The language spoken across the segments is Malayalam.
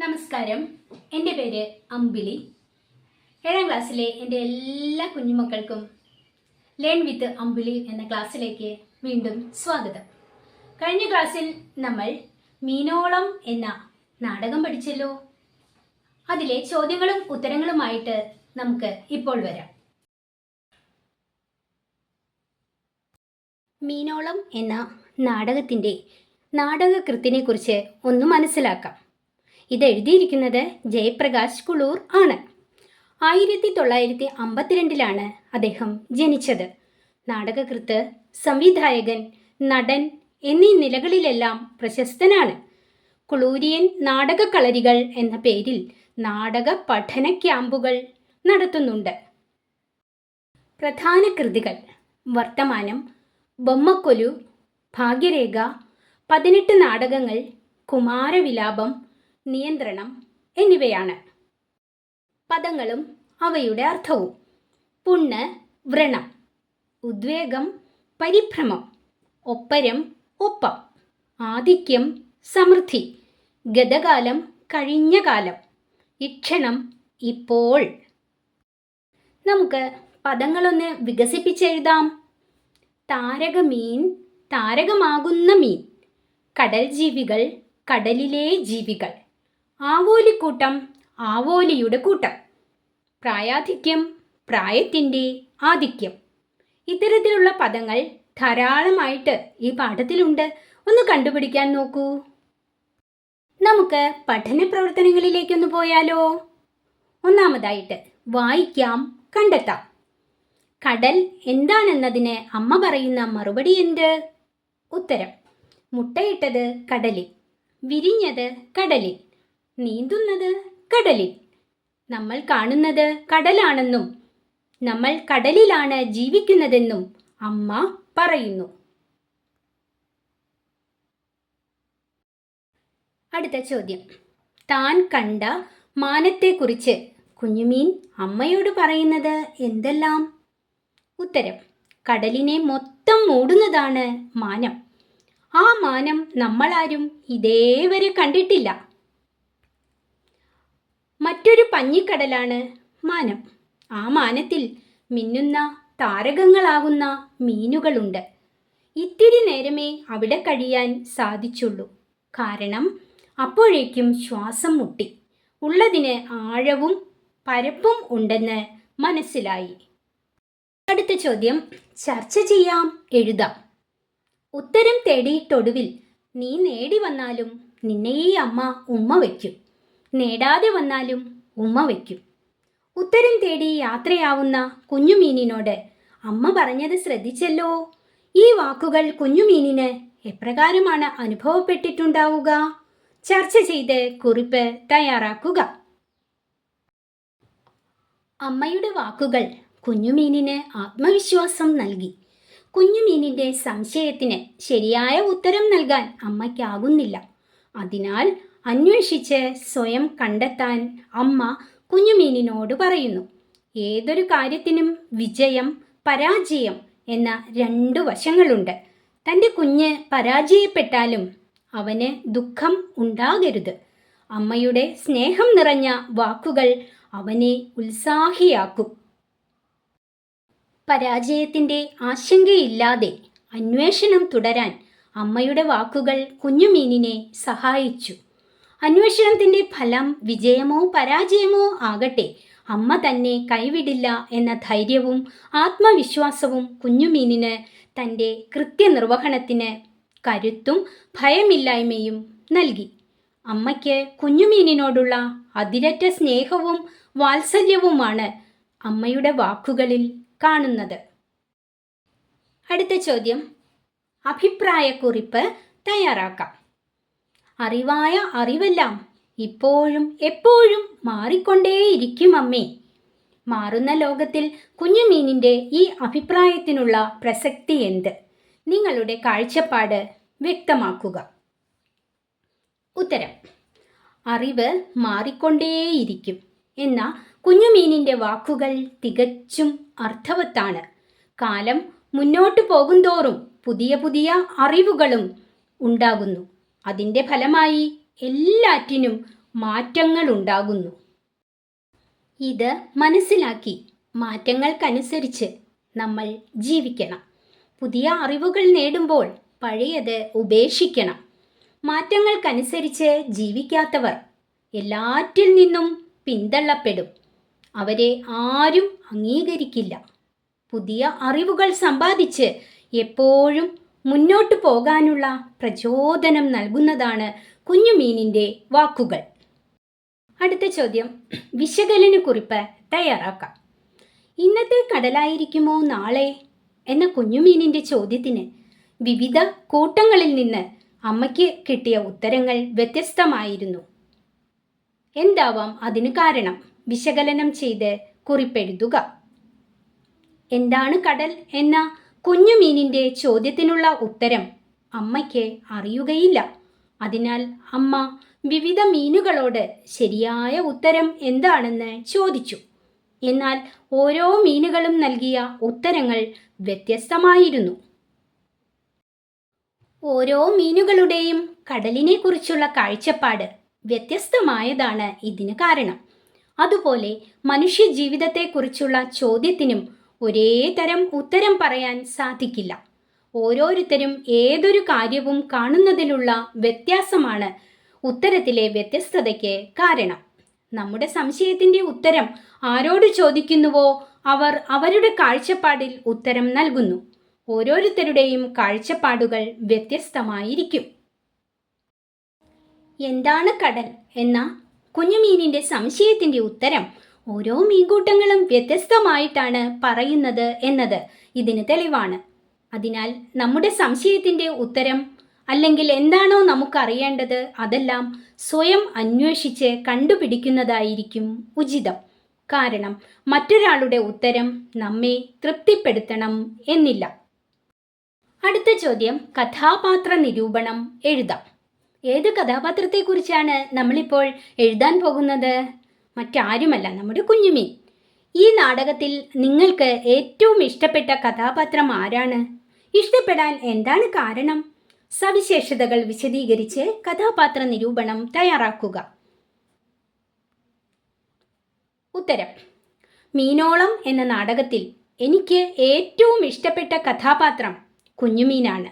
നമസ്കാരം. എന്റെ പേര് അമ്പിളി. ഏഴാം ക്ലാസ്സിലെ എന്റെ എല്ലാ കുഞ്ഞുമക്കൾക്കും ലേൺ വിത്ത് അമ്പിളി എന്ന ക്ലാസ്സിലേക്ക് വീണ്ടും സ്വാഗതം. കഴിഞ്ഞ ക്ലാസ്സിൽ നമ്മൾ മീനോളം എന്ന നാടകം പഠിച്ചല്ലോ. അതിലെ ചോദ്യങ്ങളും ഉത്തരങ്ങളുമായിട്ട് നമുക്ക് ഇപ്പോൾ വരാം. മീനോളം എന്ന നാടകത്തിന്റെ നാടകകൃത്തിനെ കുറിച്ച് ഒന്ന് മനസ്സിലാക്കാം. ഇത് എഴുതിയിരിക്കുന്നത് ജയപ്രകാശ് കുളൂർ ആണ്. ആയിരത്തി തൊള്ളായിരത്തി അമ്പത്തിരണ്ടിലാണ് അദ്ദേഹം ജനിച്ചത്. നാടകകൃത്ത് സംവിധായകൻ നടൻ എന്നീ നിലകളിലെല്ലാം പ്രശസ്തനാണ്. കുളൂരിയൻ നാടകക്കളരികൾ എന്ന പേരിൽ നാടക പഠന ക്യാമ്പുകൾ നടത്തുന്നുണ്ട്. പ്രധാന കൃതികൾ വർത്തമാനം ബൊമ്മക്കൊലു ഭാഗ്യരേഖ പതിനെട്ട് നാടകങ്ങൾ കുമാരവിലാപം നിയന്ത്രണം എന്നിവയാണ്. പദങ്ങളും അവയുടെ അർത്ഥവും. പുണ്ണ് വ്രണം ഉദ്വേഗം പരിഭ്രമം ഒപ്പരം ഒപ്പം ആധിക്യം സമൃദ്ധി ഗതകാലം കഴിഞ്ഞ കാലം ഇക്ഷണം ഇപ്പോൾ. നമുക്ക് പദങ്ങളൊന്ന് വികസിപ്പിച്ചെഴുതാം. താരകമീൻ താരകമാകുന്ന മീൻ. കടൽ ജീവികൾ കടലിലെ ജീവികൾ. ആവോലിക്കൂട്ടം ആവോലിയുടെ കൂട്ടം. പ്രായാധിക്യം പ്രായത്തിന്റെ ആധിക്യം. ഇത്തരത്തിലുള്ള പദങ്ങൾ ധാരാളമായിട്ട് ഈ പാഠത്തിലുണ്ട്. ഒന്ന് കണ്ടുപിടിക്കാൻ നോക്കൂ. നമുക്ക് പഠന പ്രവർത്തനങ്ങളിലേക്കൊന്ന് പോയാലോ? ഒന്നാമതായിട്ട് വായിക്കാം കണ്ടെത്താം. കടൽ എന്താണെന്നതിന് അമ്മ പറയുന്ന മറുപടി എന്ത്? ഉത്തരം. മുട്ടയിട്ടത് കടലിൽ വിരിഞ്ഞത് കടലിൽ. നീന്തുന്നത് കടലിൽ. നമ്മൾ കാണുന്നത് കടലാണെന്നും നമ്മൾ കടലിലാണ് ജീവിക്കുന്നതെന്നും അമ്മ പറയുന്നു. അടുത്ത ചോദ്യം. താൻ കണ്ട മാനത്തെക്കുറിച്ച് കുഞ്ഞുമീൻ അമ്മയോട് പറയുന്നത് എന്തെല്ലാം? ഉത്തരം. കടലിനെ മൊത്തം മൂടുന്നതാണ് മാനം. ആ മാനം നമ്മളാരും ഇതേവരെ കണ്ടിട്ടില്ല. മറ്റൊരു പഞ്ഞിക്കടലാണ് മാനം. ആ മാനത്തിൽ മിന്നുന്ന താരകങ്ങളാകുന്ന മീനുകളുണ്ട്. ഇത്തിരി നേരമേ അവിടെ കഴിയാൻ സാധിച്ചുള്ളൂ. കാരണം അപ്പോഴേക്കും ശ്വാസം മുട്ടി. ഉള്ളതിന് ആഴവും പരപ്പും ഉണ്ടെന്ന് മനസ്സിലായി. അടുത്ത ചോദ്യം ചർച്ച ചെയ്യാം എഴുതാം. ഉത്തരം തേടിയിട്ടൊടുവിൽ നീ നേടി വന്നാലും നിന്നെ ഈ അമ്മ ഉമ്മ വയ്ക്കും. നേടാതെ വന്നാലും ഉമ്മ വയ്ക്കും. ഉത്തരം തേടി യാത്രയാവുന്ന കുഞ്ഞുമീനിനോട് അമ്മ പറഞ്ഞത് ശ്രദ്ധിച്ചല്ലോ. ഈ വാക്കുകൾ കുഞ്ഞുമീനിന് എപ്രകാരമാണ് അനുഭവപ്പെട്ടിട്ടുണ്ടാവുക? ചർച്ച ചെയ്ത് കുറിപ്പ് തയ്യാറാക്കുക. അമ്മയുടെ വാക്കുകൾ കുഞ്ഞുമീനിന് ആത്മവിശ്വാസം നൽകി. കുഞ്ഞുമീനിന്റെ സംശയത്തിന് ശരിയായ ഉത്തരം നൽകാൻ അമ്മയ്ക്കാകുന്നില്ല. അതിനാൽ അന്വേഷിച്ച് സ്വയം കണ്ടെത്താൻ അമ്മ കുഞ്ഞുമീനിനോട് പറയുന്നു. ഏതൊരു കാര്യത്തിനും വിജയം പരാജയം എന്ന രണ്ടു വശങ്ങളുണ്ട്. തന്റെ കുഞ്ഞ് പരാജയപ്പെട്ടാലും അവന് ദുഃഖം ഉണ്ടാകരുത്. അമ്മയുടെ സ്നേഹം നിറഞ്ഞ വാക്കുകൾ അവനെ ഉത്സാഹിയാക്കും. പരാജയത്തിന്റെ ആശങ്കയില്ലാതെ അന്വേഷണം തുടരാൻ അമ്മയുടെ വാക്കുകൾ കുഞ്ഞുമീനിനെ സഹായിച്ചു. അന്വേഷണത്തിന്റെ ഫലം വിജയമോ പരാജയമോ ആകട്ടെ. അമ്മ തന്നെ കൈവിടില്ല എന്ന ധൈര്യവും ആത്മവിശ്വാസവും കുഞ്ഞുമീനിന് തന്റെ കൃത്യനിർവഹണത്തിന് കരുത്തും ഭയമില്ലായ്മയും നൽകി. അമ്മയ്ക്ക് കുഞ്ഞുമീനിനോടുള്ള അതിരറ്റ സ്നേഹവും വാത്സല്യവുമാണ് അമ്മയുടെ വാക്കുകളിൽ കാണുന്നത്. അടുത്ത ചോദ്യം. അഭിപ്രായക്കുറിപ്പ് തയ്യാറാക്കാം. അറിവായ അറിവെല്ലാം ഇപ്പോഴും എപ്പോഴും മാറിക്കൊണ്ടേയിരിക്കും അമ്മേ. മാറുന്ന ലോകത്തിൽ കുഞ്ഞുമീനിന്റെ ഈ അഭിപ്രായത്തിനുള്ള പ്രസക്തി എന്ത്? നിങ്ങളുടെ കാഴ്ചപ്പാട് വ്യക്തമാക്കുക. ഉത്തരം. അറിവ് മാറിക്കൊണ്ടേയിരിക്കും എന്ന കുഞ്ഞുമീനിന്റെ വാക്കുകൾ തികച്ചും അർത്ഥവത്താണ്. കാലം മുന്നോട്ട് പോകുന്തോറും പുതിയ പുതിയ അറിവുകളും ഉണ്ടാകുന്നു. അതിന്റെ ഫലമായി എല്ലാറ്റിനും മാറ്റങ്ങളുണ്ടാകുന്നു. ഇത് മനസ്സിലാക്കി മാറ്റങ്ങൾക്കനുസരിച്ച് നമ്മൾ ജീവിക്കണം. പുതിയ അറിവുകൾ നേടുമ്പോൾ പഴയത് ഉപേക്ഷിക്കണം. മാറ്റങ്ങൾക്കനുസരിച്ച് ജീവിക്കാത്തവർ എല്ലാറ്റിൽ നിന്നും പിന്തള്ളപ്പെടും. അവരെ ആരും അംഗീകരിക്കില്ല. പുതിയ അറിവുകൾ സമ്പാദിച്ച് എപ്പോഴും മുന്നോട്ട് പോകാനുള്ള പ്രചോദനം നൽകുന്നതാണ് കുഞ്ഞുമീനിന്റെ വാക്കുകൾ. അടുത്ത ചോദ്യം വിശകലന കുറിപ്പ് തയ്യാറാക്കാം. ഇന്നത്തെ കടലായിരിക്കുമോ നാളെ? എന്ന കുഞ്ഞുമീനിന്റെ ചോദ്യത്തിന് വിവിധ കൂട്ടങ്ങളിൽ നിന്ന് അമ്മയ്ക്ക് കിട്ടിയ ഉത്തരങ്ങൾ വ്യത്യസ്തമായിരുന്നു. എന്താവാം അതിന് കാരണം? വിശകലനം ചെയ്ത് കുറിപ്പെഴുതുക. എന്താണ് കടൽ എന്ന കുഞ്ഞുമീനിന്റെ ചോദ്യത്തിനുള്ള ഉത്തരം അമ്മയ്ക്ക് അറിയുകയില്ല. അതിനാൽ അമ്മ വിവിധ മീനുകളോട് ശരിയായ ഉത്തരം എന്താണെന്ന് ചോദിച്ചു. എന്നാൽ ഓരോ മീനുകളും നൽകിയ ഉത്തരങ്ങൾ വ്യത്യസ്തമായിരുന്നു. ഓരോ മീനുകളുടെയും കടലിനെക്കുറിച്ചുള്ള കാഴ്ചപ്പാട് വ്യത്യസ്തമായതാണ് ഇതിന് കാരണം. അതുപോലെ മനുഷ്യ ജീവിതത്തെക്കുറിച്ചുള്ള ചോദ്യത്തിനും ഒരേ തരം ഉത്തരം പറയാൻ സാധിക്കില്ല. ഓരോരുത്തരും ഏതൊരു കാര്യവും കാണുന്നതിലുള്ള വ്യത്യാസമാണ് ഉത്തരത്തിലെ വ്യത്യസ്തതയ്ക്ക് കാരണം. നമ്മുടെ സംശയത്തിന്റെ ഉത്തരം ആരോട് ചോദിക്കുന്നുവോ അവർ അവരുടെ കാഴ്ചപ്പാടിൽ ഉത്തരം നൽകുന്നു. ഓരോരുത്തരുടെയും കാഴ്ചപ്പാടുകൾ വ്യത്യസ്തമായിരിക്കും. എന്താണ് കടൽ എന്ന കുഞ്ഞുമീനിന്റെ സംശയത്തിന്റെ ഉത്തരം ഓരോ മീൻകൂട്ടങ്ങളും വ്യത്യസ്തമായിട്ടാണ് പറയുന്നത് എന്നത് ഇതിന് തെളിവാണ്. അതിനാൽ നമ്മുടെ സംശയത്തിന്റെ ഉത്തരം അല്ലെങ്കിൽ എന്താണോ നമുക്കറിയേണ്ടത് അതെല്ലാം സ്വയം അന്വേഷിച്ച് കണ്ടുപിടിക്കുന്നതായിരിക്കും ഉചിതം. കാരണം മറ്റൊരാളുടെ ഉത്തരം നമ്മെ തൃപ്തിപ്പെടുത്തണം എന്നില്ല. അടുത്ത ചോദ്യം കഥാപാത്ര നിരൂപണം എഴുതാം. ഏത് കഥാപാത്രത്തെക്കുറിച്ചാണ് നമ്മളിപ്പോൾ എഴുതാൻ പോകുന്നത്? മറ്റാരുമല്ല നമ്മുടെ കുഞ്ഞുമീൻ. ഈ നാടകത്തിൽ നിങ്ങൾക്ക് ഏറ്റവും ഇഷ്ടപ്പെട്ട കഥാപാത്രം ആരാണ്? ഇഷ്ടപ്പെടാൻ എന്താണ് കാരണം? സവിശേഷതകൾ വിശദീകരിച്ച് കഥാപാത്ര നിരൂപണം തയ്യാറാക്കുക. ഉത്തരം. മീനോളം എന്ന നാടകത്തിൽ എനിക്ക് ഏറ്റവും ഇഷ്ടപ്പെട്ട കഥാപാത്രം കുഞ്ഞുമീനാണ്.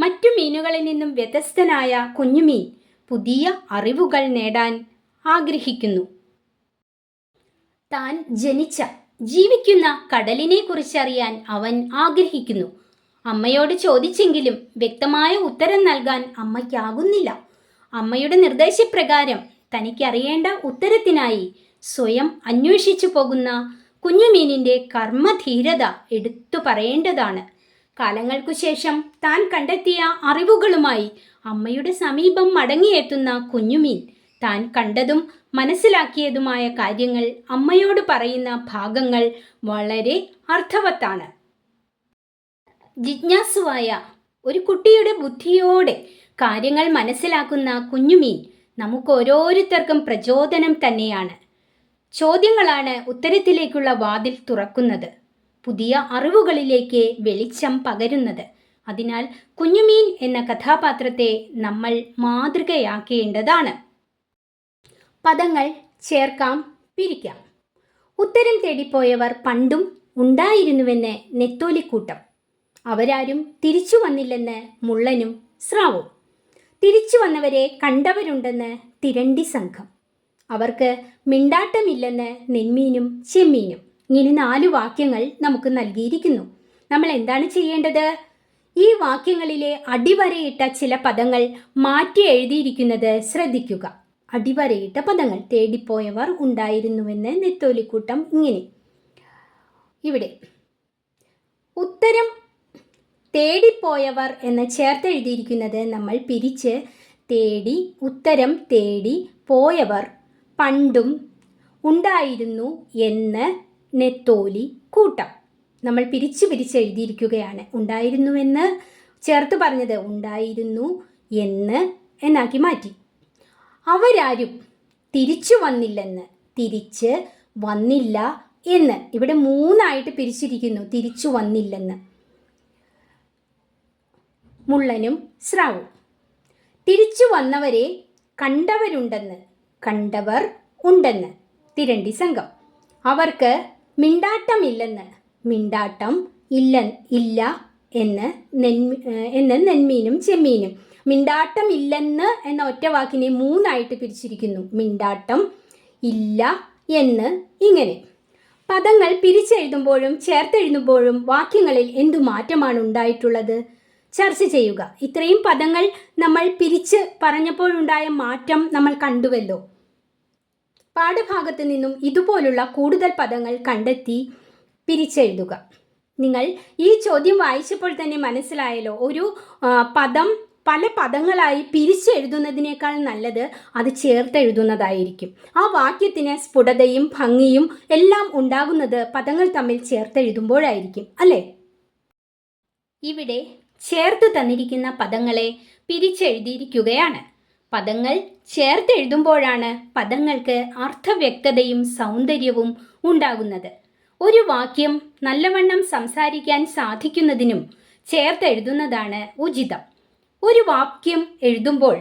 മറ്റു മീനുകളിൽ നിന്നും വ്യത്യസ്തനായ കുഞ്ഞുമീൻ പുതിയ അറിവുകൾ നേടാൻ ആഗ്രഹിക്കുന്നു. താൻ ജനിച്ച ജീവിക്കുന്ന കടലിനെ കുറിച്ചറിയാൻ അവൻ ആഗ്രഹിക്കുന്നു. അമ്മയോട് ചോദിച്ചെങ്കിലും വ്യക്തമായ ഉത്തരം നൽകാൻ അമ്മയ്ക്കാകുന്നില്ല. അമ്മയുടെ നിർദ്ദേശപ്രകാരം തനിക്കറിയേണ്ട ഉത്തരത്തിനായി സ്വയം അന്വേഷിച്ചു പോകുന്ന കുഞ്ഞുമീനിന്റെ കർമ്മധീരത എടുത്തു പറയേണ്ടതാണ്. കാലങ്ങൾക്കു ശേഷം താൻ കണ്ടെത്തിയ അറിവുകളുമായി അമ്മയുടെ സമീപം മടങ്ങിയെത്തുന്ന കുഞ്ഞുമീൻ താൻ കണ്ടതും മനസ്സിലാക്കിയതുമായ കാര്യങ്ങൾ അമ്മയോട് പറയുന്ന ഭാഗങ്ങൾ വളരെ അർത്ഥവത്താണ്. ജിജ്ഞാസുവായ ഒരു കുട്ടിയുടെ ബുദ്ധിയോടെ കാര്യങ്ങൾ മനസ്സിലാക്കുന്ന കുഞ്ഞുമീൻ നമുക്ക് ഓരോരുത്തർക്കും പ്രചോദനം തന്നെയാണ്. ചോദ്യങ്ങളാണ് ഉത്തരത്തിലേക്കുള്ള വാതിൽ തുറക്കുന്നത്. പുതിയ അറിവുകളിലേക്ക് വെളിച്ചം പകരുന്നത്. അതിനാൽ കുഞ്ഞുമീൻ എന്ന കഥാപാത്രത്തെ നമ്മൾ മാതൃകയാക്കേണ്ടതാണ്. പദങ്ങൾ ചേർക്കാം പിരിക്കാം. ഉത്തരം തേടിപ്പോയവർ പണ്ടും ഉണ്ടായിരുന്നുവെന്ന് നെത്തോലിക്കൂട്ടം. അവരാരും തിരിച്ചു വന്നില്ലെന്ന് മുള്ളനും സ്രാവും. തിരിച്ചു വന്നവരെ കണ്ടവരുണ്ടെന്ന് തിരണ്ടി സംഘം. അവർക്ക് മിണ്ടാട്ടമില്ലെന്ന് നെന്മീനും ചെമ്മീനും. ഇങ്ങനെ നാല് വാക്യങ്ങൾ നമുക്ക് നൽകിയിരിക്കുന്നു. നമ്മൾ എന്താണ് ചെയ്യേണ്ടത്? ഈ വാക്യങ്ങളിലെ അടിവരയിട്ട ചില പദങ്ങൾ മാറ്റി എഴുതിയിരിക്കുന്നത് ശ്രദ്ധിക്കുക. അടിവരയിട്ട പദങ്ങൾ തേടിപ്പോയവർ ഉണ്ടായിരുന്നുവെന്ന് നെത്തോലിക്കൂട്ടം ഇങ്ങനെ. ഇവിടെ ഉത്തരം തേടിപ്പോയവർ എന്ന് ചേർത്തെഴുതിയിരിക്കുന്നത് നമ്മൾ പിരിച്ച് തേടി ഉത്തരം തേടി പോയവർ പണ്ടും ഉണ്ടായിരുന്നു എന്ന് നെത്തോലി കൂട്ടം നമ്മൾ പിരിച്ച് എഴുതിയിരിക്കുകയാണ്. ഉണ്ടായിരുന്നുവെന്ന് ചേർത്ത് പറഞ്ഞത് ഉണ്ടായിരുന്നു എന്ന് എന്നാക്കി മാറ്റി. അവരാരും തിരിച്ചു വന്നില്ലെന്ന്. തിരിച്ച് വന്നില്ല എന്ന്. ഇവിടെ മൂന്നായിട്ട് പിരിച്ചിരിക്കുന്നു. തിരിച്ചു വന്നില്ലെന്ന്. മുള്ളനും സ്രാവും. തിരിച്ചു വന്നവരെ കണ്ടവരുണ്ടെന്ന്. കണ്ടവർ ഉണ്ടെന്ന്. തിരണ്ടി സംഘം. അവർക്ക് മിണ്ടാട്ടമില്ലെന്ന്. മിണ്ടാട്ടം ഇല്ല ഇല്ല എന്ന് എന്ന് നെന്മീനും ചെമ്മീനും. മിണ്ടാട്ടം ഇല്ലെന്ന് എന്ന ഒറ്റ വാക്കിനെ മൂന്നായിട്ട് പിരിച്ചിരിക്കുന്നു. മിണ്ടാട്ടം ഇല്ല എന്ന് ഇങ്ങനെ. പദങ്ങൾ പിരിച്ചെഴുതുമ്പോഴും ചേർത്തെഴുതുമ്പോഴും വാക്യങ്ങളിൽ എന്തു മാറ്റമാണ് ഉണ്ടായിട്ടുള്ളത്? ചർച്ച ചെയ്യുക. ഇത്രയും പദങ്ങൾ നമ്മൾ പിരിച്ച് പറഞ്ഞപ്പോഴുണ്ടായ മാറ്റം നമ്മൾ കണ്ടുവല്ലോ. പാഠഭാഗത്ത് നിന്നും ഇതുപോലുള്ള കൂടുതൽ പദങ്ങൾ കണ്ടെത്തി പിരിച്ചെഴുതുക. നിങ്ങൾ ഈ ചോദ്യം വായിച്ചപ്പോൾ തന്നെ മനസ്സിലായല്ലോ. ഒരു പദം പല പദങ്ങളായി പിരിച്ചെഴുതുന്നതിനേക്കാൾ നല്ലത് അത് ചേർത്തെഴുതുന്നതായിരിക്കും ആ വാക്യത്തിന് സ്ഫുടതയും ഭംഗിയും എല്ലാം ഉണ്ടാകുന്നത് പദങ്ങൾ തമ്മിൽ ചേർത്തെഴുതുമ്പോഴായിരിക്കും അല്ലേ? ഇവിടെ ചേർത്ത് തന്നിരിക്കുന്ന പദങ്ങളെ പിരിച്ചെഴുതിയിരിക്കുകയാണ് പദങ്ങൾ ചേർത്തെഴുതുമ്പോഴാണ് പദങ്ങൾക്ക് അർത്ഥവ്യക്തതയും സൗന്ദര്യവും ഉണ്ടാകുന്നത്. ഒരു വാക്യം നല്ലവണ്ണം സംസാരിക്കാൻ സാധിക്കുന്നതിനും ചേർത്തെഴുതുന്നതാണ് ഉചിതം. ഒരു വാക്യം എഴുതുമ്പോൾ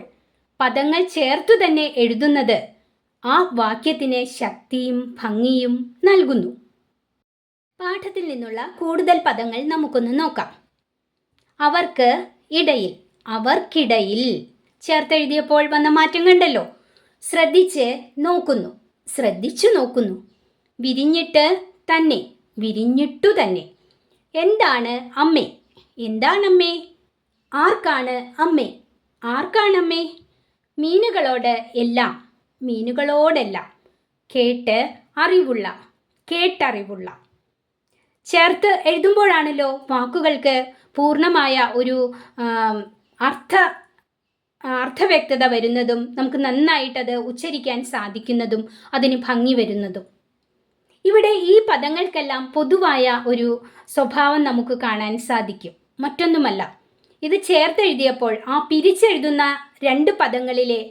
പദങ്ങൾ ചേർത്തു തന്നെ എഴുതുന്നത് ആ വാക്യത്തിന് ശക്തിയും ഭംഗിയും നൽകുന്നു. പാഠത്തിൽ നിന്നുള്ള കൂടുതൽ പദങ്ങൾ നമുക്കൊന്ന് നോക്കാം. അവർക്ക് ഇടയിൽ അവർക്കിടയിൽ ചേർത്തെഴുതിയപ്പോൾ വന്ന മാറ്റം കണ്ടല്ലോ. ശ്രദ്ധിച്ച് നോക്കുന്നു. ശ്രദ്ധിച്ചു നോക്കുന്നു. വിരിഞ്ഞിട്ട് തന്നെ വിരിഞ്ഞിട്ടു തന്നെ. എന്താണ് അമ്മേ? എന്താണമ്മേ? ആർക്കാണ് അമ്മേ? ആർക്കാണമ്മേ? മീനുകളോട് എല്ലാം മീനുകളോടെല്ലാം കേട്ട് അറിവുള്ള കേട്ടറിവുള്ള. ചേർത്ത് എഴുതുമ്പോഴാണല്ലോ വാക്കുകൾക്ക് പൂർണമായ ഒരു അർത്ഥ അർത്ഥവ്യക്തത വരുന്നതും നമുക്ക് നന്നായിട്ടത് ഉച്ചരിക്കാൻ സാധിക്കുന്നതും അതിന് ഭംഗി വരുന്നതും. ഇവിടെ ഈ പദങ്ങൾക്കെല്ലാം പൊതുവായ ഒരു സ്വഭാവം നമുക്ക് കാണാൻ സാധിക്കും. മറ്റൊന്നുമല്ല ഇത് ചേർത്തെഴുതിയപ്പോൾ ആ പിരിച്ചെഴുതുന്ന രണ്ട് പദങ്ങളിലെ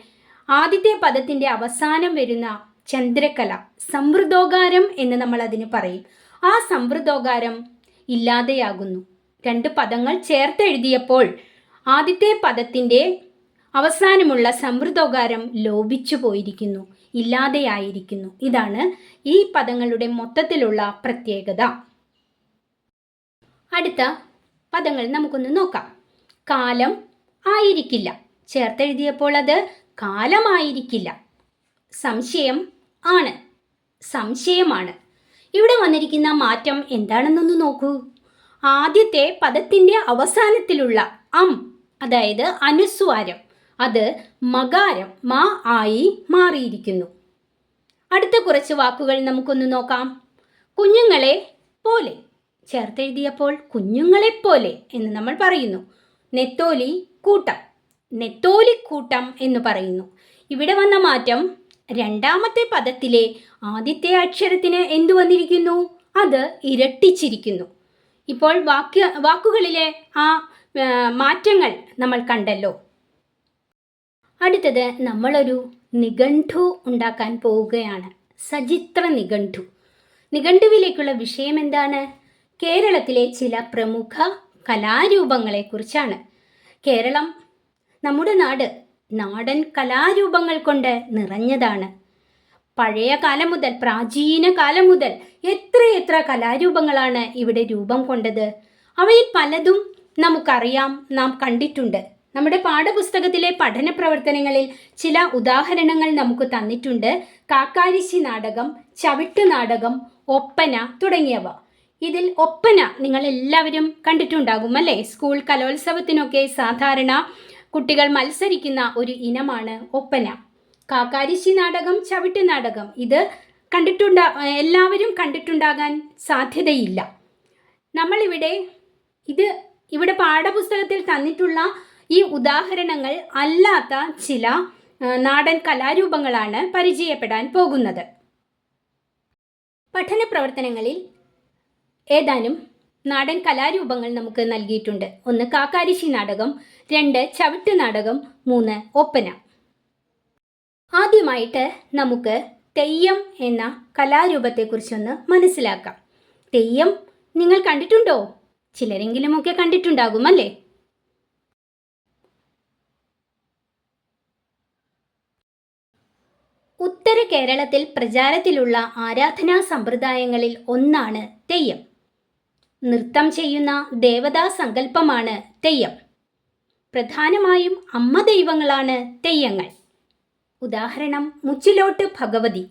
ആദ്യത്തെ പദത്തിന്റെ അവസാനം വരുന്ന ചന്ദ്രകല സമൃദ്ധോകാരം എന്ന് നമ്മൾ അതിന് പറയും. ആ സമൃദ്ധോകാരം ഇല്ലാതെയാകുന്നു. രണ്ട് പദങ്ങൾ ചേർത്തെഴുതിയപ്പോൾ ആദ്യത്തെ പദത്തിന്റെ അവസാനമുള്ള സമൃദ്ധോകാരം ലോപിച്ചു പോയിരിക്കുന്നു ഇല്ലാതെയായിരിക്കുന്നു. ഇതാണ് ഈ പദങ്ങളുടെ മൊത്തത്തിലുള്ള പ്രത്യേകത. അടുത്ത പദങ്ങൾ നമുക്കൊന്ന് നോക്കാം. കാലം ആയിരിക്കില്ല. ചേർത്തെഴുതിയപ്പോൾ അത് കാലമായിരിക്കില്ല. സംശയം ആണ്. സംശയമാണ്. ഇവിടെ വന്നിരിക്കുന്ന മാറ്റം എന്താണെന്നൊന്ന് നോക്കൂ. ആദ്യത്തെ പദത്തിന്റെ അവസാനത്തിലുള്ള അം അതായത് അനുസ്വാരം. അത് മകാരം മാ ആയി മാറിയിരിക്കുന്നു. അടുത്ത കുറച്ച് വാക്കുകൾ നമുക്കൊന്ന് നോക്കാം. കുഞ്ഞുങ്ങളെ പോലെ. ചേർത്തെഴുതിയപ്പോൾ കുഞ്ഞുങ്ങളെപ്പോലെ എന്ന് നമ്മൾ പറയുന്നു. നെത്തോലി കൂട്ടം. നെത്തോലി കൂട്ടം എന്ന് പറയുന്നു. ഇവിടെ വന്ന മാറ്റം രണ്ടാമത്തെ പദത്തിലെ ആദ്യത്തെ അക്ഷരത്തിന് എന്തു വന്നിരിക്കുന്നു? അത് ഇരട്ടിച്ചിരിക്കുന്നു. ഇപ്പോൾ വാക്യ വാക്കുകളിലെ ആ ആ, മാറ്റങ്ങൾ നമ്മൾ കണ്ടല്ലോ. അടുത്തത് നമ്മളൊരു നിഘണ്ടു ഉണ്ടാക്കാൻ പോവുകയാണ്. സചിത്ര നിഘണ്ടു. നിഘണ്ടുവിലേക്കുള്ള വിഷയം എന്താണ്? കേരളത്തിലെ ചില പ്രമുഖ കലാരൂപങ്ങളെക്കുറിച്ചാണ്. കേരളം നമ്മുടെ നാട് നാടൻ കലാരൂപങ്ങൾ കൊണ്ട് നിറഞ്ഞതാണ്. പഴയ കാലം മുതൽ പ്രാചീന കാലം മുതൽ എത്രയെത്ര കലാരൂപങ്ങളാണ് ഇവിടെ രൂപം കൊണ്ടത്? അവയിൽ പലതും നമുക്കറിയാം നാം കണ്ടിട്ടുണ്ട്. നമ്മുടെ പാഠപുസ്തകത്തിലെ പഠന പ്രവർത്തനങ്ങളിൽ ചില ഉദാഹരണങ്ങൾ നമുക്ക് തന്നിട്ടുണ്ട്. കാക്കാരിശി നാടകം ചവിട്ടു നാടകം ഒപ്പന തുടങ്ങിയവ. ഇതിൽ ഒപ്പന നിങ്ങൾ എല്ലാവരും കണ്ടിട്ടുണ്ടാകും അല്ലേ? സ്കൂൾ കലോത്സവത്തിനൊക്കെ സാധാരണ കുട്ടികൾ മത്സരിക്കുന്ന ഒരു ഇനമാണ് ഒപ്പന. കാക്കാരിശി നാടകം ചവിട്ടു നാടകം. ഇത് കണ്ടിട്ടുണ്ടാ എല്ലാവരും കണ്ടിട്ടുണ്ടാകാൻ സാധ്യതയില്ല. നമ്മളിവിടെ ഇത് ഇവിടെ പാഠപുസ്തകത്തിൽ തന്നിട്ടുള്ള ഈ ഉദാഹരണങ്ങൾ അല്ലാത്ത ചില നാടൻ കലാരൂപങ്ങളാണ് പരിചയപ്പെടാൻ പോകുന്നത്. പഠന പ്രവർത്തനങ്ങളിൽ ഏതാനും നാടൻ കലാരൂപങ്ങൾ നമുക്ക് നൽകിയിട്ടുണ്ട്. ഒന്ന് കാക്കാരിശി നാടകം രണ്ട് ചവിട്ട് നാടകം മൂന്ന് ഒപ്പന. ആദ്യമായിട്ട് നമുക്ക് തെയ്യം എന്ന കലാരൂപത്തെക്കുറിച്ചൊന്ന് മനസ്സിലാക്കാം. തെയ്യം നിങ്ങൾ കണ്ടിട്ടുണ്ടോ? ചിലരെങ്കിലുമൊക്കെ കണ്ടിട്ടുണ്ടാകും അല്ലേ? ഉത്തര കേരളത്തിൽ പ്രചാരത്തിലുള്ള ആരാധനാ സമ്പ്രദായങ്ങളിൽ ഒന്നാണ് തെയ്യം. നൃത്തം ചെയ്യുന്ന ദേവതാ സങ്കല്പമാണ് തെയ്യം. പ്രധാനമായും അമ്മ ദൈവങ്ങളാണ് തെയ്യങ്ങൾ. ഉദാഹരണം മുച്ചിലോട്ട് ഭഗവതി.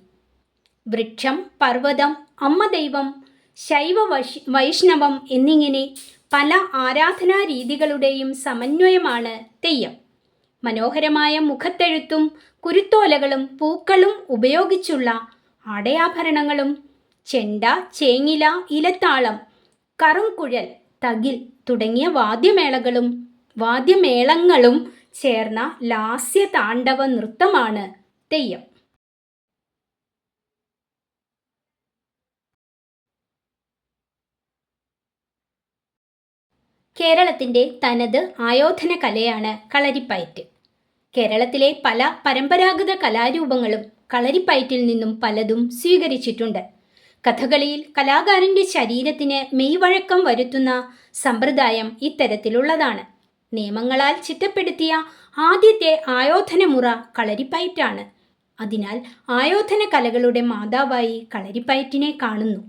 വൃക്ഷം പർവതം അമ്മ ദൈവം ശൈവ വൈഷ് വൈഷ്ണവം എന്നിങ്ങനെ പല ആരാധനാ രീതികളുടെയും സമന്വയമാണ് തെയ്യം. മനോഹരമായ മുഖത്തെഴുത്തും കുരുത്തോലകളും പൂക്കളും ഉപയോഗിച്ചുള്ള ആടയാഭരണങ്ങളും ചെണ്ട ചേങ്ങില ഇലത്താളം കറുംകുഴൽ തകിൽ തുടങ്ങിയ വാദ്യമേളകളും വാദ്യമേളങ്ങളും ചേർന്ന ലാസ്യ താണ്ഡവ നൃത്തമാണ് തെയ്യം. കേരളത്തിന്റെ തനത് ആയോധന കലയാണ് കളരിപ്പയറ്റ്. കേരളത്തിലെ പല പരമ്പരാഗത കലാരൂപങ്ങളും കളരിപ്പയറ്റിൽ നിന്നും പലതും സ്വീകരിച്ചിട്ടുണ്ട്. കഥകളിയിൽ കലാകാരന്റെ ശരീരത്തിന് മെയ്വഴക്കം വരുത്തുന്ന സമ്പ്രദായം ഇത്തരത്തിലുള്ളതാണ്. നിയമങ്ങളാൽ ചിട്ടപ്പെടുത്തിയ ആദ്യത്തെ ആയോധനമുറ കളരിപ്പയറ്റാണ്. അതിനാൽ ആയോധന കലകളുടെ മാതാവായി കളരിപ്പയറ്റിനെ കാണുന്നു.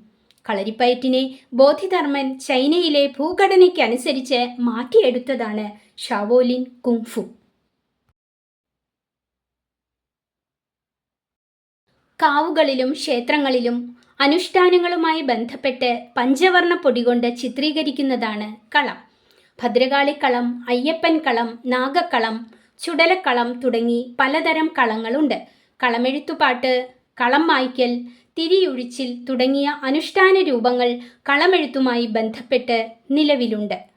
കളരിപ്പയറ്റിനെ ബോധിധർമ്മൻ ചൈനയിലെ ഭൂഘടനയ്ക്കനുസരിച്ച് മാറ്റിയെടുത്തതാണ് ഷാവോലിൻ കുങ്ഫു. കാവുകളിലും ക്ഷേത്രങ്ങളിലും അനുഷ്ഠാനങ്ങളുമായി ബന്ധപ്പെട്ട് പഞ്ചവർണ പൊടി പൊടികൊണ്ട് ചിത്രീകരിക്കുന്നതാണ് കളം. ഭദ്രകാളിക്കളം അയ്യപ്പൻ കളം നാഗക്കളം ചുടലക്കളം തുടങ്ങി പലതരം കളങ്ങളുണ്ട്. കളമെഴുത്തുപാട്ട് കളം മായ്ക്കൽ തിരിയൊഴിച്ചിൽ തുടങ്ങിയ അനുഷ്ഠാന രൂപങ്ങൾ കളമെഴുത്തുമായി ബന്ധപ്പെട്ട് നിലവിലുണ്ട്.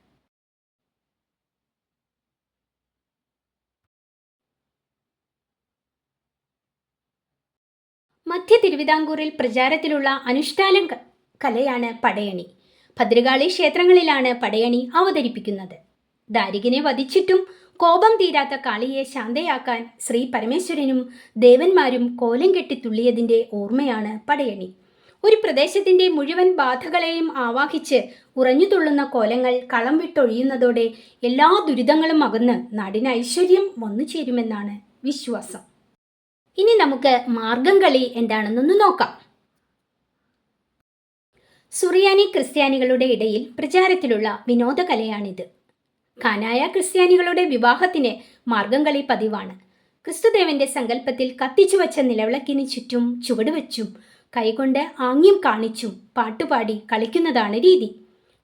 മധ്യ തിരുവിതാംകൂറിൽ പ്രചാരത്തിലുള്ള അനുഷ്ഠാന കലയാണ് പടയണി. ഭദ്രകാളി ക്ഷേത്രങ്ങളിലാണ് പടയണി അവതരിപ്പിക്കുന്നത്. ദാരികനെ വധിച്ചിട്ടും കോപം തീരാത്ത കാളിയെ ശാന്തയാക്കാൻ ശ്രീ പരമേശ്വരനും ദേവന്മാരും കോലം കെട്ടി തുള്ളിയതിന്റെ ഓർമ്മയാണ് പടയണി. ഒരു പ്രദേശത്തിന്റെ മുഴുവൻ ബാധകളെയും ആവാഹിച്ച് ഉറഞ്ഞു തുള്ളുന്ന കോലങ്ങൾ കളം വിട്ടൊഴിയുന്നതോടെ എല്ലാ ദുരിതങ്ങളും അകന്ന് നാടിന് ഐശ്വര്യം വന്നു ചേരുമെന്നാണ് വിശ്വാസം. ഇനി നമുക്ക് മാർഗം കളി എന്താണെന്നൊന്ന് നോക്കാം. സുറിയാനി ക്രിസ്ത്യാനികളുടെ ഇടയിൽ പ്രചാരത്തിലുള്ള വിനോദകലയാണിത് ഖാനായ ക്രിസ്ത്യാനികളുടെ വിവാഹത്തിന് മാർഗം കളി പതിവാണ്. ക്രിസ്തുദേവന്റെ സങ്കല്പത്തിൽ കത്തിച്ചു വച്ച നിലവിളക്കിന് ചുറ്റും ചുവടുവെച്ചും കൈകൊണ്ട് ആംഗ്യം കാണിച്ചും പാട്ടുപാടി കളിക്കുന്നതാണ് രീതി.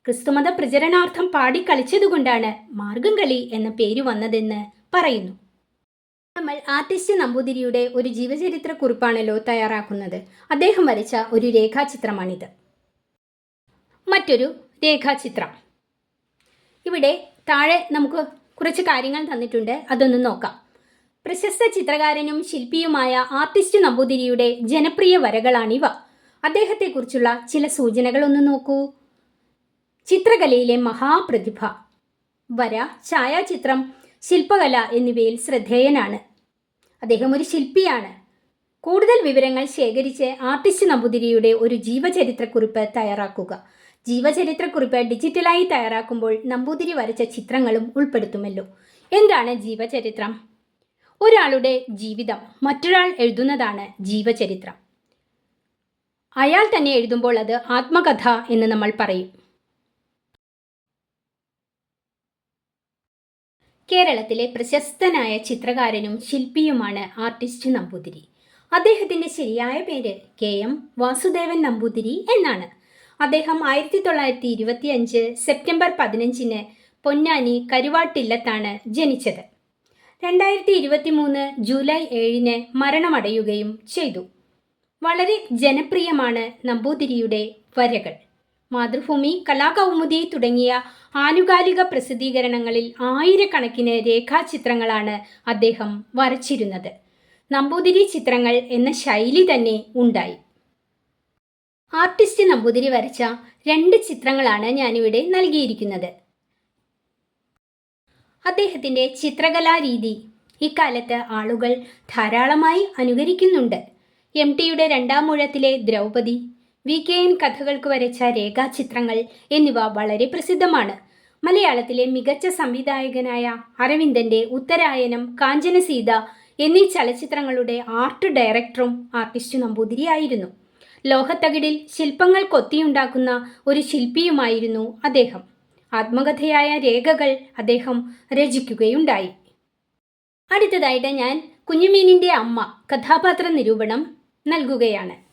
ക്രിസ്തുമത പ്രചരണാർത്ഥം പാടി കളിച്ചതുകൊണ്ടാണ് മാർഗം കളി എന്ന പേര് വന്നതെന്ന് പറയുന്നു. നമ്മൾ ആർട്ടിസ്റ്റ് നമ്പൂതിരിയുടെ ഒരു ജീവചരിത്ര കുറിപ്പാണല്ലോ തയ്യാറാക്കുന്നത്. അദ്ദേഹം വരച്ച ഒരു രേഖാചിത്രമാണിത്. മറ്റൊരു രേഖാചിത്രം. ഇവിടെ താഴെ നമുക്ക് കുറച്ച് കാര്യങ്ങൾ തന്നിട്ടുണ്ട്. അതൊന്ന് നോക്കാം. പ്രശസ്ത ചിത്രകാരനും ശില്പിയുമായ ആർട്ടിസ്റ്റ് നമ്പൂതിരിയുടെ ജനപ്രിയ വരകളാണിവ. അദ്ദേഹത്തെക്കുറിച്ചുള്ള ചില സൂചനകൾ ഒന്ന് നോക്കൂ. ചിത്രകലയിലെ മഹാപ്രതിഭ. വര ഛായാചിത്രം ശില്പകല എന്നിവയിൽ ശ്രദ്ധേയനാണ്. അദ്ദേഹം ഒരു ശില്പിയാണ്. കൂടുതൽ വിവരങ്ങൾ ശേഖരിച്ച് ആർട്ടിസ്റ്റ് നമ്പൂതിരിയുടെ ഒരു ജീവചരിത്രക്കുറിപ്പ് തയ്യാറാക്കുക. ജീവചരിത്രക്കുറിപ്പ് ഡിജിറ്റലായി തയ്യാറാക്കുമ്പോൾ നമ്പൂതിരി വരച്ച ചിത്രങ്ങളും ഉൾപ്പെടുത്തുമല്ലോ. എന്താണ് ജീവചരിത്രം? ഒരാളുടെ ജീവിതം മറ്റൊരാൾ എഴുതുന്നതാണ് ജീവചരിത്രം. അയാൾ തന്നെ എഴുതുമ്പോൾ അത് ആത്മകഥ എന്ന് നമ്മൾ പറയും. കേരളത്തിലെ പ്രശസ്തനായ ചിത്രകാരനും ശില്പിയുമാണ് ആർട്ടിസ്റ്റ് നമ്പൂതിരി. അദ്ദേഹത്തിന്റെ ശരിയായ പേര് കെ എം വാസുദേവൻ നമ്പൂതിരി എന്നാണ്. അദ്ദേഹം ആയിരത്തി തൊള്ളായിരത്തി ഇരുപത്തി അഞ്ച് സെപ്റ്റംബർ പതിനഞ്ചിന് പൊന്നാനി കരുവാട്ടില്ലത്താണ് ജനിച്ചത്. രണ്ടായിരത്തി ഇരുപത്തി മൂന്ന് ജൂലൈ ഏഴിന് മരണമടയുകയും ചെയ്തു. വളരെ ജനപ്രിയമാണ് നമ്പൂതിരിയുടെ വരകൾ. മാതൃഭൂമി കലാകൗമുദി തുടങ്ങിയ ആനുകാലിക പ്രസിദ്ധീകരണങ്ങളിൽ ആയിരക്കണക്കിന് രേഖാചിത്രങ്ങളാണ് അദ്ദേഹം വരച്ചിരുന്നത്. നമ്പൂതിരി ചിത്രങ്ങൾ എന്ന ശൈലി തന്നെ ഉണ്ടായി. ആർട്ടിസ്റ്റ് നമ്പൂതിരി വരച്ച രണ്ട് ചിത്രങ്ങളാണ് ഞാനിവിടെ നൽകിയിരിക്കുന്നത്. അദ്ദേഹത്തിന്റെ ചിത്രകലാ രീതി ഇക്കാലത്ത് ആളുകൾ ധാരാളമായി അനുകരിക്കുന്നുണ്ട്. എം ടിയുടെ രണ്ടാം മൂഴത്തിലെ ദ്രൗപദി വി കെ എൻ കഥകൾക്ക് വരച്ച രേഖാചിത്രങ്ങൾ എന്നിവ വളരെ പ്രസിദ്ധമാണ്. മലയാളത്തിലെ മികച്ച സംവിധായകനായ അരവിന്ദന്റെ ഉത്തരായനം കാഞ്ചനസീത എന്നീ ചലച്ചിത്രങ്ങളുടെ ആർട്ട് ഡയറക്ടറും ആർട്ടിസ്റ്റ് നമ്പൂതിരിയായിരുന്നു. ലോഹത്തകിടിൽ ശില്പങ്ങൾ കൊത്തിയുണ്ടാക്കുന്ന ഒരു ശില്പിയുമായിരുന്നു അദ്ദേഹം. ആത്മകഥയായ രേഖകൾ അദ്ദേഹം രചിക്കുകയുണ്ടായി. അടുത്തതായിട്ട് ഞാൻ കുഞ്ഞുമീനിന്റെ അമ്മ കഥാപാത്ര നിരൂപണം നൽകുകയാണ്.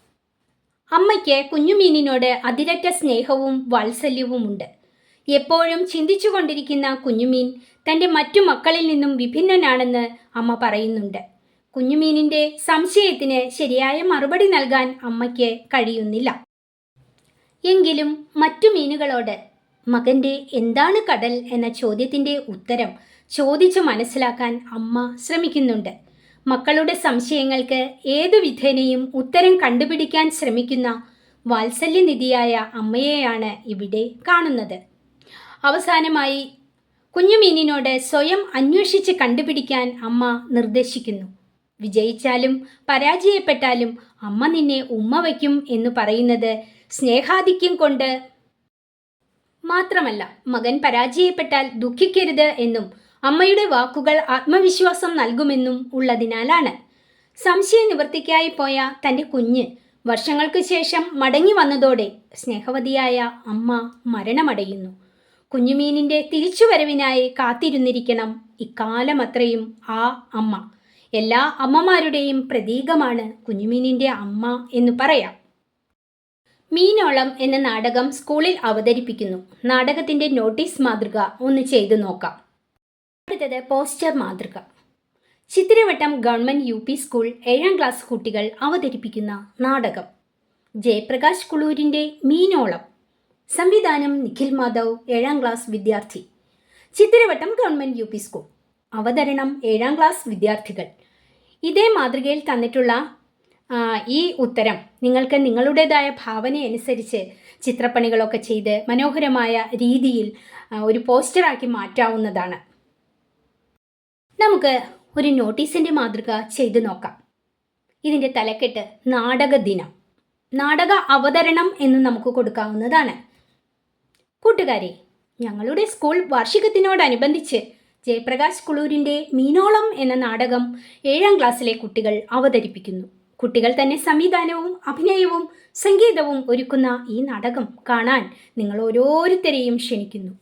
അമ്മയ്ക്ക് കുഞ്ഞുമീനിനോട് അതിരറ്റ സ്നേഹവും വാത്സല്യവുമുണ്ട്. എപ്പോഴും ചിന്തിച്ചു കൊണ്ടിരിക്കുന്ന കുഞ്ഞുമീൻ തന്റെ മറ്റു മക്കളിൽ നിന്നും വിഭിന്നനാണെന്ന് അമ്മ പറയുന്നുണ്ട്. കുഞ്ഞുമീനിന്റെ സംശയത്തിന് ശരിയായ മറുപടി നൽകാൻ അമ്മയ്ക്ക് കഴിയുന്നില്ല. എങ്കിലും മറ്റു മീനുകളോട് മകന്റെ എന്താണ് കടൽ? എന്ന ചോദ്യത്തിന്റെ ഉത്തരം ചോദിച്ചു മനസ്സിലാക്കാൻ അമ്മ ശ്രമിക്കുന്നുണ്ട്. മക്കളുടെ സംശയങ്ങൾക്ക് ഏതു വിധേനയും ഉത്തരം കണ്ടുപിടിക്കാൻ ശ്രമിക്കുന്ന വാത്സല്യനിധിയായ അമ്മയെയാണ് ഇവിടെ കാണുന്നത്. അവസാനമായി കുഞ്ഞുമീനിനോട് സ്വയം അന്വേഷിച്ച് കണ്ടുപിടിക്കാൻ അമ്മ നിർദ്ദേശിക്കുന്നു. വിജയിച്ചാലും പരാജയപ്പെട്ടാലും അമ്മ നിന്നെ ഉമ്മ വയ്ക്കും എന്ന് പറയുന്നത് സ്നേഹാധിക്യം കൊണ്ട് മാത്രമല്ല മകൻ പരാജയപ്പെട്ടാൽ ദുഃഖിക്കരുത് എന്നും അമ്മയുടെ വാക്കുകൾ ആത്മവിശ്വാസം നൽകുമെന്നും ഉള്ളതിനാലാണ്. സംശയ നിവൃത്തിക്കായി പോയ തന്റെ കുഞ്ഞ് വർഷങ്ങൾക്ക് ശേഷം മടങ്ങി വന്നതോടെ സ്നേഹവതിയായ അമ്മ മരണമടയുന്നു. കുഞ്ഞുമീനിന്റെ തിരിച്ചുവരവിനായി കാത്തിരുന്നിരിക്കണം ഇക്കാലമത്രയും ആ അമ്മ. എല്ലാ അമ്മമാരുടെയും പ്രതീകമാണ് കുഞ്ഞുമീനിന്റെ അമ്മ എന്ന് പറയാം. മീനോളം എന്ന നാടകം സ്കൂളിൽ അവതരിപ്പിക്കുന്നു. നാടകത്തിന്റെ നോട്ടീസ് മാതൃക ഒന്ന് ചെയ്തു നോക്കാം. അടുത്തത് പോസ്റ്റർ മാതൃക. Chithiravattam government U P school ഏഴാം ക്ലാസ് കുട്ടികൾ അവതരിപ്പിക്കുന്ന നാടകം. ജയപ്രകാശ് കുളൂരിന്റെ മീനോളം. സംവിധാനം നിഖിൽ മാധവ് ഏഴാം ക്ലാസ് വിദ്യാർത്ഥി. Chithiravattam government U P school. അവതരണം ഏഴാം ക്ലാസ് വിദ്യാർത്ഥികൾ. ഇതേ മാതൃകയിൽ തന്നിട്ടുള്ള ഈ ഉത്തരം നിങ്ങൾക്ക് നിങ്ങളുടേതായ ഭാവനയനുസരിച്ച് ചിത്രപ്പണികളൊക്കെ ചെയ്ത് മനോഹരമായ രീതിയിൽ ഒരു പോസ്റ്ററാക്കി മാറ്റാവുന്നതാണ്. നമുക്ക് ഒരു നോട്ടീസിന്റെ മാതൃക ചെയ്തു നോക്കാം. ഇതിന്റെ തലക്കെട്ട് നാടക ദിനം. നാടക അവതരണം എന്ന് നമുക്ക് കൊടുക്കാവുന്നതാണ്. കൂട്ടുകാരെ ഞങ്ങളുടെ സ്കൂൾ വാർഷികത്തിനോടനുബന്ധിച്ച് ജയപ്രകാശ് കുളൂരിന്റെ മീനോളം എന്ന നാടകം ഏഴാം ക്ലാസ്സിലെ കുട്ടികൾ അവതരിപ്പിക്കുന്നു. കുട്ടികൾ തന്നെ സംവിധാനവും അഭിനയവും സംഗീതവും ഒരുക്കുന്ന ഈ നാടകം കാണാൻ നിങ്ങൾ ഓരോരുത്തരെയും ക്ഷണിക്കുന്നു.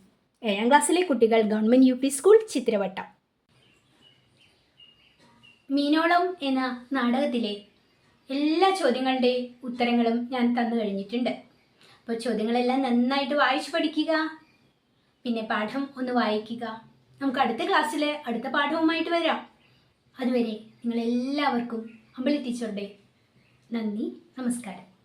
ഏഴാം ക്ലാസ്സിലെ കുട്ടികൾ government U school Chithravattam Meenolam എന്ന നാടകത്തിലെ എല്ലാ ചോദ്യങ്ങളുടെ ഉത്തരങ്ങളും ഞാൻ തന്നു കഴിഞ്ഞിട്ടുണ്ട്. അപ്പോൾ ചോദ്യങ്ങളെല്ലാം നന്നായിട്ട് വായിച്ചു പഠിക്കുക പിന്നെ പാഠം ഒന്ന് വായിക്കുക. നമുക്ക് അടുത്ത ക്ലാസ്സിൽ അടുത്ത പാഠവുമായിട്ട് വരാം. അതുവരെ നിങ്ങളെല്ലാവർക്കും അമ്പലി ടീച്ചറുടെ നന്ദി നമസ്കാരം.